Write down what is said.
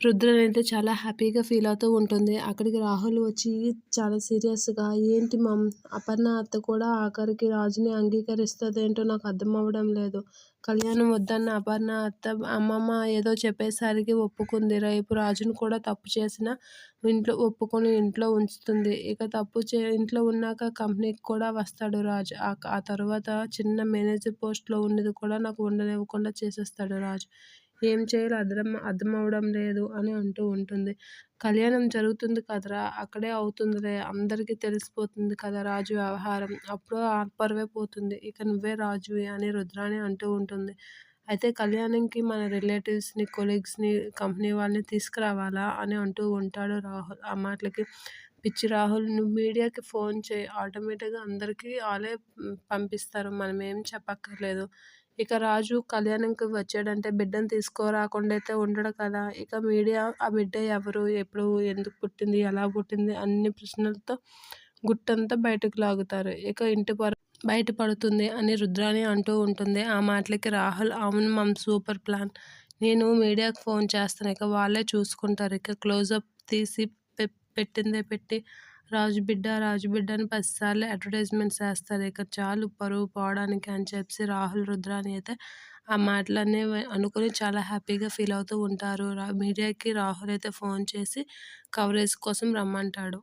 రుద్రన్ అయితే చాలా హ్యాపీగా ఫీల్ అవుతూ ఉంటుంది. అక్కడికి రాహుల్ వచ్చి చాలా సీరియస్గా ఏంటి మమ్ అపర్ణ అత్త కూడా ఆఖరికి రాజుని అంగీకరిస్తుందేంటో నాకు అర్థం అవ్వడం లేదు. కళ్యాణం వద్దన్న అపర్ణ అత్త అమ్మమ్మ ఏదో చెప్పేసరికి ఒప్పుకుంది. రేపు రాజును కూడా తప్పు చేసిన ఇంట్లో ఒప్పుకొని ఇంట్లో ఉంచుతుంది. ఇక తప్పు చే ఇంట్లో ఉన్నాక కంపెనీకి కూడా వస్తాడు రాజు. ఆ తర్వాత చిన్న మేనేజర్ పోస్ట్లో ఉన్నది కూడా నాకు ఉండనివ్వకుండా చేసేస్తాడు రాజు. ఏం చేయాలో అర్థం అర్థం అవడం లేదు అని అంటూ ఉంటుంది. కళ్యాణం జరుగుతుంది కదరా అక్కడే అవుతుందిలే అందరికీ తెలిసిపోతుంది కదా రాజు వ్యవహారం. అప్పుడు ఆత్పర్వే పోతుంది ఇక నువ్వే రాజువి అని రుద్రాని అంటూ ఉంటుంది. అయితే కళ్యాణంకి మన రిలేటివ్స్ని కొలీగ్స్ని కంపెనీ వాళ్ళని తీసుకురావాలా అని అంటూ ఉంటాడు రాహుల్. ఆ మాటలకి పిచ్చి రాహుల్ నువ్వు మీడియాకి ఫోన్ చేయి ఆటోమేటిక్గా అందరికీ వాళ్ళే పంపిస్తారు మనం ఏం చెప్పక్కర్లేదు. ఇక రాజు కళ్యాణంకి వచ్చాడంటే బిడ్డను తీసుకోరాకుండా అయితే ఉండడు కదా. ఇక మీడియా ఆ బిడ్డ ఎవరు ఎప్పుడు ఎందుకు పుట్టింది ఎలా పుట్టింది అన్ని ప్రశ్నలతో గుట్టంతా బయటకు లాగుతారు. ఇక ఇంటి పొర బయట పడుతుంది అని రుద్రాని అంటూ ఉంటుంది. ఆ మాటలకి రాహుల్ అవును మమ్ సూపర్ ప్లాన్. నేను మీడియాకు ఫోన్ చేస్తాను. ఇక వాళ్ళే చూసుకుంటారు. ఇక క్లోజప్ తీసి పెట్టిందే పెట్టి రాజు బిడ్డ రాజు బిడ్డ అని పదిసార్లు అడ్వర్టైజ్మెంట్స్ వేస్తారు ఇక చాలు పరువు పోవడానికి అని చెప్పి రాహుల్ రుద్రాని అయితే ఆ మాటలన్నీ అనుకుని చాలా హ్యాపీగా ఫీల్ అవుతూ ఉంటారు. మీడియాకి రాహుల్ అయితే ఫోన్ చేసి కవరేజ్ కోసం రమ్మంటాడు.